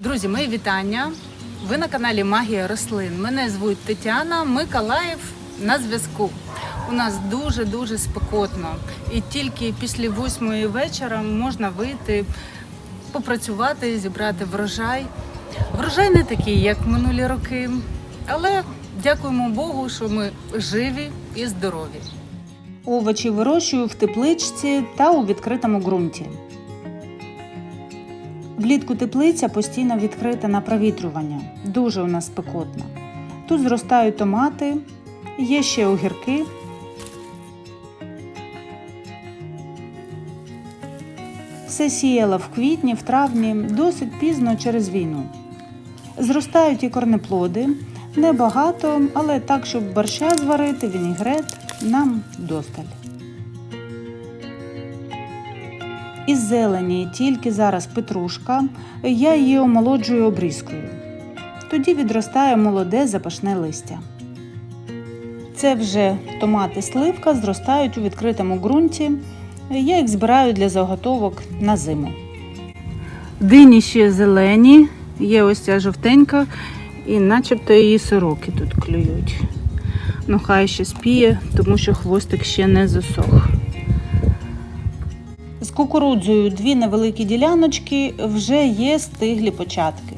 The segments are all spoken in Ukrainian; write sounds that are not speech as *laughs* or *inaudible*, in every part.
Друзі, мої вітання. Ви на каналі Магія рослин. Мене звуть Тетяна Миколаїв на зв'язку. У нас дуже дуже спекотно, і тільки після восьмої вечора можна вийти, попрацювати, зібрати врожай. Врожай не такий, як минулі роки, але дякуємо Богу, що ми живі і здорові. Овочі вирощую в тепличці та у відкритому ґрунті. Влітку теплиця постійно відкрита на провітрювання. Дуже у нас спекотно. Тут зростають томати, є ще огірки. Все сіяла в квітні, в травні, досить пізно через війну. Зростають і корнеплоди, небагато, але так, щоб борща зварити, вінігрет нам досталь. Із зелені тільки зараз петрушка, я її омолоджую обрізкою. Тоді відростає молоде запашне листя. Це вже томати сливка зростають у відкритому ґрунті. Я їх збираю для заготовок на зиму. Дині ще зелені, є ось ця жовтенька, і начебто її сороки тут клюють. Ну, хай ще спіє, тому що хвостик ще не засох. Кукурудзою дві невеликі діляночки вже є стиглі початки.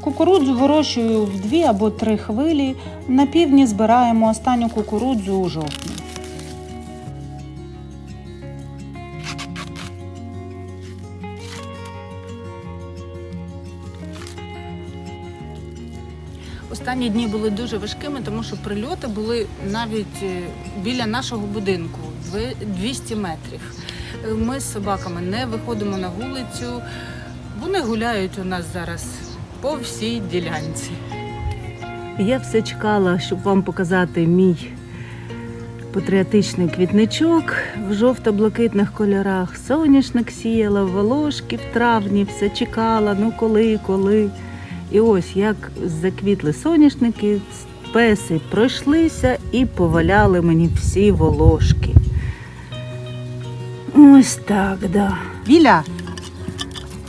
Кукурудзу вирощую в дві або три хвилі. На півдні збираємо останню кукурудзу у жовтні. Останні дні були дуже важкими, тому що прильоти були навіть е, біля нашого будинку ви- 200 метрів. Ми з собаками не виходимо на вулицю. Вони гуляють у нас зараз по всій ділянці. Я все чекала, щоб вам показати мій патріотичний квітничок в жовто-блакитних кольорах. Соняшник сіяла, волошки в травні, все чекала, ну коли, коли. І ось як заквітли соняшники, песи пройшлися і поваляли мені всі волошки. Ось так, да. Віля,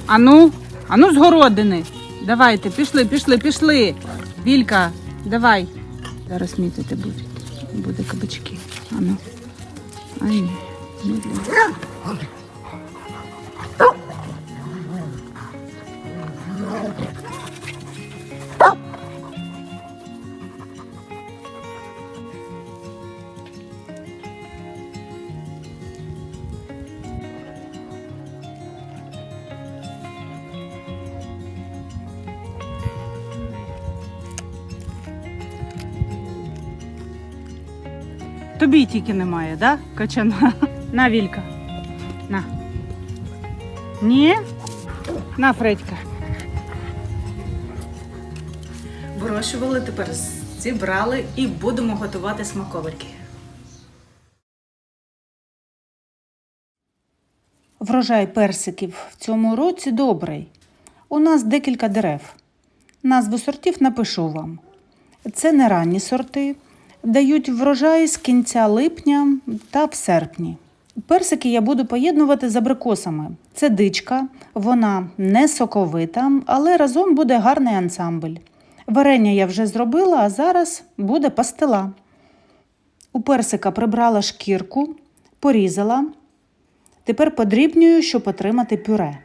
ану, ану з городини. Давайте, пішли, пішли, пішли. Вілька, давай. Зараз мітити будуть. Буде кабачки. Ану. Ай, ні. Тобі тільки немає, да? Качана. *laughs* На, Вілька. На. Ні? На, Фредька. Вирощували, тепер зібрали і будемо готувати смаковики. Врожай персиків в цьому році добрий. У нас декілька дерев. Назву сортів напишу вам. Це не ранні сорти, дають врожай з кінця липня та в серпні. Персики я буду поєднувати з абрикосами. Це дичка, вона не соковита, але разом буде гарний ансамбль. Варення я вже зробила, а зараз буде пастила. У персика прибрала шкірку, порізала. Тепер подрібнюю, щоб отримати пюре.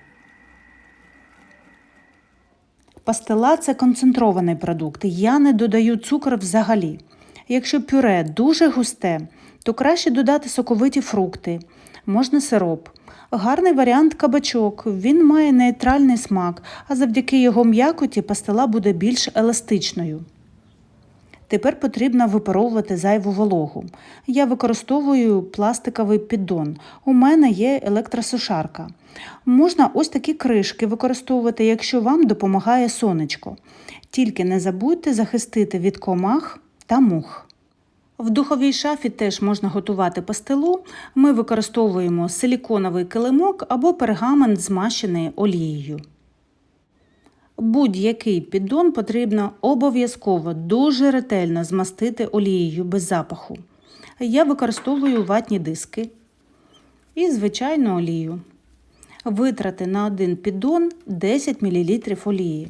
Пастила це концентрований продукт. Я не додаю цукор взагалі. Якщо пюре дуже густе, то краще додати соковиті фрукти, можна сироп. Гарний варіант кабачок. Він має нейтральний смак, а завдяки його м'якоті пастила буде більш еластичною. Тепер потрібно випаровувати зайву вологу. Я використовую пластиковий піддон. У мене є електросушарка. Можна ось такі кришки використовувати, якщо вам допомагає сонечко. Тільки не забудьте захистити від комах та мух. В духовій шафі теж можна готувати пастилу. Ми використовуємо силіконовий килимок або пергамент, змащений олією. Будь-який піддон потрібно обов'язково дуже ретельно змастити олією без запаху. Я використовую ватні диски і звичайну олію. Витрати на один піддон 10 мл олії.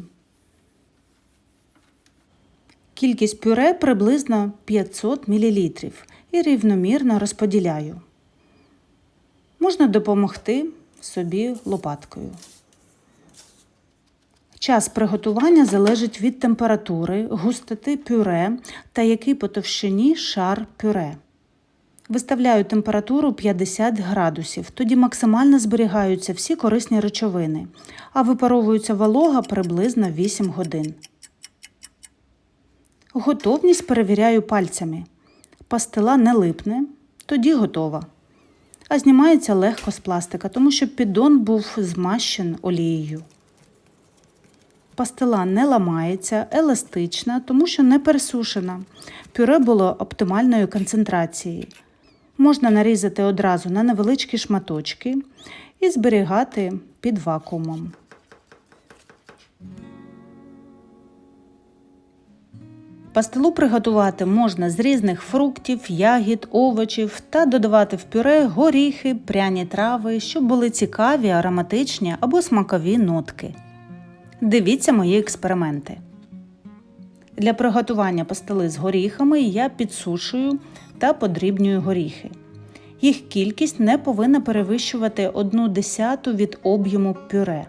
Кількість пюре приблизно 500 мл і рівномірно розподіляю. Можна допомогти собі лопаткою. Час приготування залежить від температури, густоти пюре та який по товщині шар пюре. Виставляю температуру 50 градусів, тоді максимально зберігаються всі корисні речовини, а випаровується волога приблизно 8 годин. Готовність перевіряю пальцями. Пастила не липне, тоді готова. А знімається легко з пластика, тому що піддон був змащен олією. Пастила не ламається, еластична, тому що не пересушена. Пюре було оптимальної концентрації. Можна нарізати одразу на невеличкі шматочки і зберігати під вакуумом. Пастилу приготувати можна з різних фруктів, ягід, овочів та додавати в пюре горіхи, пряні трави, щоб були цікаві, ароматичні або смакові нотки. Дивіться мої експерименти. Для приготування пастили з горіхами я підсушую та подрібнюю горіхи. Їх кількість не повинна перевищувати 1 десяту від об'єму пюре.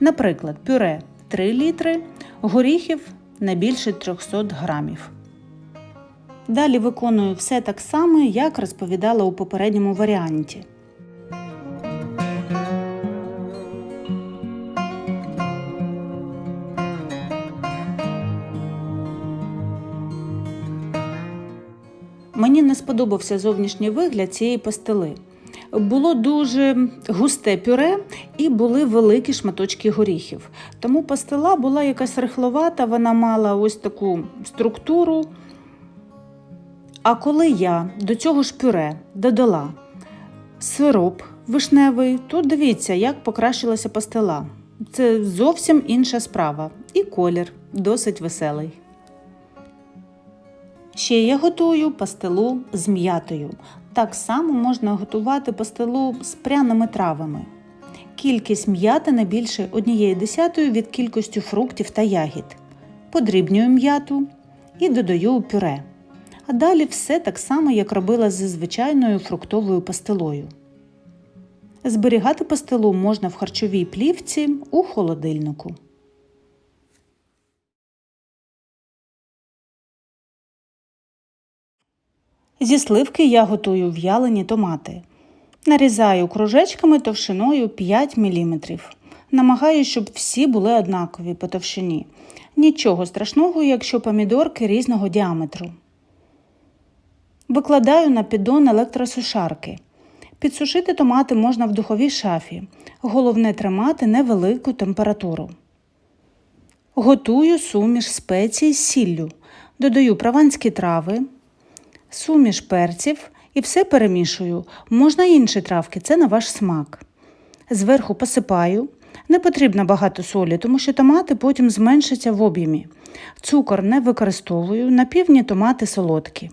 Наприклад, пюре 3 літри, горіхів не більше 300 грамів. Далі виконую все так само, як розповідала у попередньому варіанті. Мені не сподобався зовнішній вигляд цієї пастили. Було дуже густе пюре і були великі шматочки горіхів. Тому пастила була якась рихловата, вона мала ось таку структуру. А коли я до цього ж пюре додала сироп вишневий, то дивіться, як покращилася пастила. Це зовсім інша справа. І колір досить веселий. Ще я готую пастилу з м'ятою. Так само можна готувати пастилу з пряними травами. Кількість м'яти не більше 1 десятої від кількості фруктів та ягід. Подрібнюю м'яту і додаю у пюре. А далі все так само, як робила зі звичайною фруктовою пастилою. Зберігати пастилу можна в харчовій плівці у холодильнику. Зі сливки я готую в'ялені томати. Нарізаю кружечками товщиною 5 мм. Намагаюся, щоб всі були однакові по товщині. Нічого страшного, якщо помідорки різного діаметру. Викладаю на піддон електросушарки. Підсушити томати можна в духовій шафі. Головне тримати невелику температуру. Готую суміш спецій з сіллю. Додаю прованські трави, суміш перців і все перемішую. Можна інші травки, це на ваш смак. Зверху посипаю. Не потрібно багато солі, тому що томати потім зменшаться в об'ємі. Цукор не використовую, напівні томати солодкі.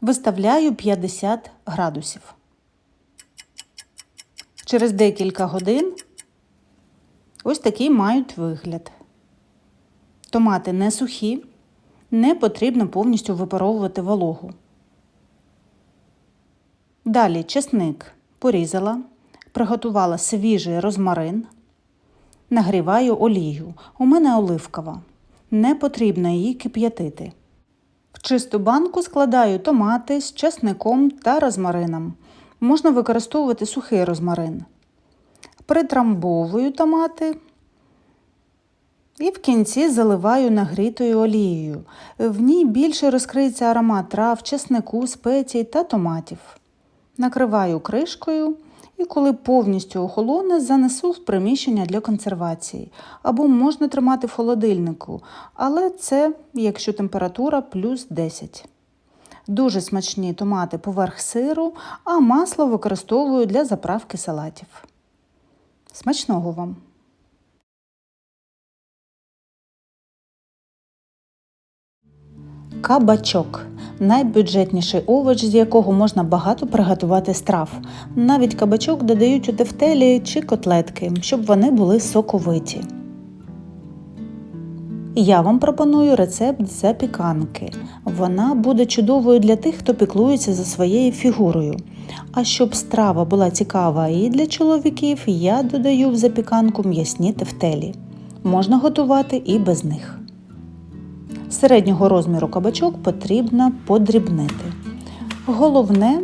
Виставляю 50 градусів. Через декілька годин ось такий мають вигляд. Томати не сухі, не потрібно повністю випаровувати вологу. Далі чесник порізала, приготувала свіжий розмарин, нагріваю олію. У мене оливкова. Не потрібно її кип'ятити. В чисту банку складаю томати з чесником та розмарином. Можна використовувати сухий розмарин. Притрамбовую томати і в кінці заливаю нагрітою олією. В ній більше розкриється аромат трав, чеснику, спецій та томатів. Накриваю кришкою і, коли повністю охолоне, занесу в приміщення для консервації. Або можна тримати в холодильнику, але це якщо температура плюс 10. Дуже смачні томати поверх сиру, а масло використовую для заправки салатів. Смачного вам! Кабачок найбюджетніший овоч, з якого можна багато приготувати страв. Навіть кабачок додають у тефтелі чи котлетки, щоб вони були соковиті. Я вам пропоную рецепт запіканки. Вона буде чудовою для тих, хто піклується за своєю фігурою. А щоб страва була цікава і для чоловіків, я додаю в запіканку м'ясні тефтелі. Можна готувати і без них. Середнього розміру кабачок потрібно подрібнити. Головне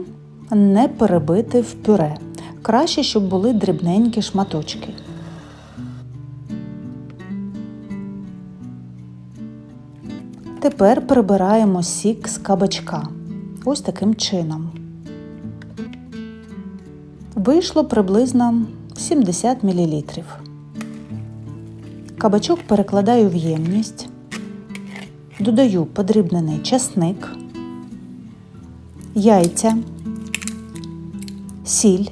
не перебити в пюре. Краще, щоб були дрібненькі шматочки. Тепер прибираємо сік з кабачка. Ось таким чином. Вийшло приблизно 70 мл. Кабачок перекладаю в ємність. Додаю подрібнений часник, яйця, сіль,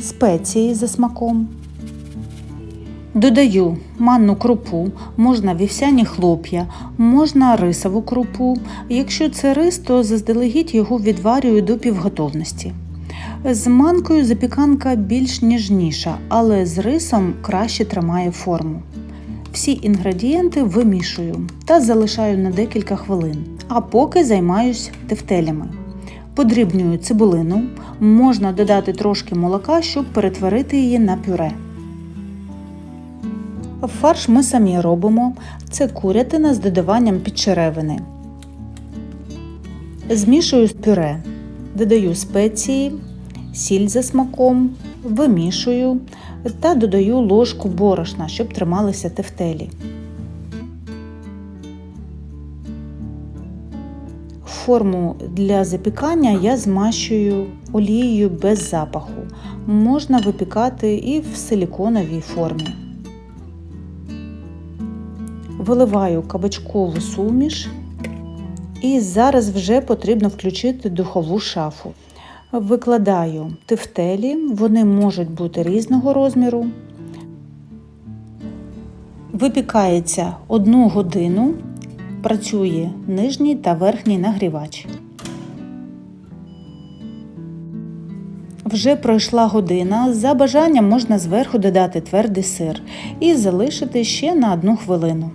спеції за смаком. Додаю манну крупу, можна вівсяні хлоп'я, можна рисову крупу. Якщо це рис, то заздалегідь його відварюю до півготовності. З манкою запіканка більш ніжніша, але з рисом краще тримає форму. Всі інгредієнти вимішую та залишаю на декілька хвилин, а поки займаюсь тефтелями. Подрібнюю цибулину, можна додати трошки молока, щоб перетворити її на пюре. Фарш ми самі робимо. Це курятина з додаванням підчеревини. Змішую пюре, додаю спеції, сіль за смаком, вимішую та додаю ложку борошна, щоб трималися тефтелі. Форму для запікання я змащую олією без запаху. Можна випікати і в силіконовій формі. Виливаю кабачкову суміш і зараз вже потрібно включити духову шафу. Викладаю тефтелі, вони можуть бути різного розміру. Випікається одну годину, працює нижній та верхній нагрівач. Вже пройшла година. За бажанням можна зверху додати твердий сир і залишити ще на одну хвилину.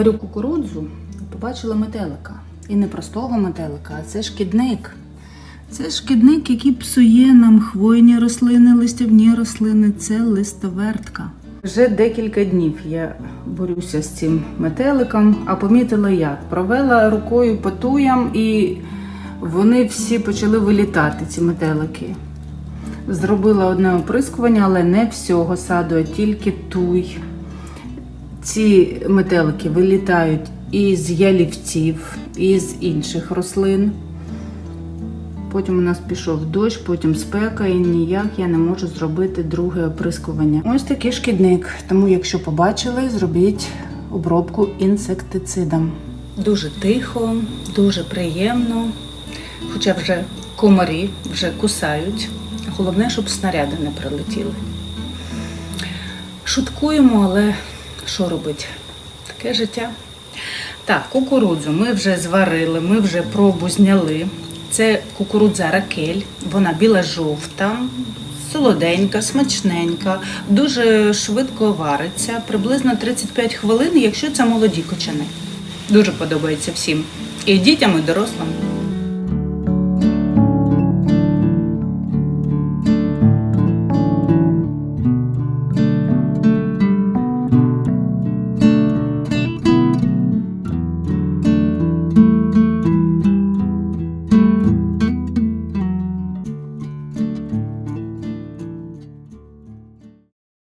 Варю кукурудзу, побачила метелика. І не простого метелика, а це шкідник. Це шкідник, який псує нам хвойні рослини, листівні рослини, це листовертка. Вже декілька днів я борюся з цим метеликом, а помітила як. Провела рукою по туям і вони всі почали вилітати, ці метелики. Зробила одне оприскування, але не всього саду, а тільки туй. Ці метелики вилітають із ялівців, із інших рослин. Потім у нас пішов дощ, потім спека, і ніяк я не можу зробити друге оприскування. Ось такий шкідник. Тому, якщо побачили, зробіть обробку інсектицидом. Дуже тихо, дуже приємно. Хоча вже комарі вже кусають. Головне, щоб снаряди не прилетіли. Шуткуємо, але що робити? Таке життя. Так, кукурудзу ми вже зварили, ми вже пробу зняли. Це кукурудза ракель, вона біла-жовта, солоденька, смачненька, дуже швидко вариться, приблизно 35 хвилин, якщо це молоді кочани. Дуже подобається всім. І дітям, і дорослим.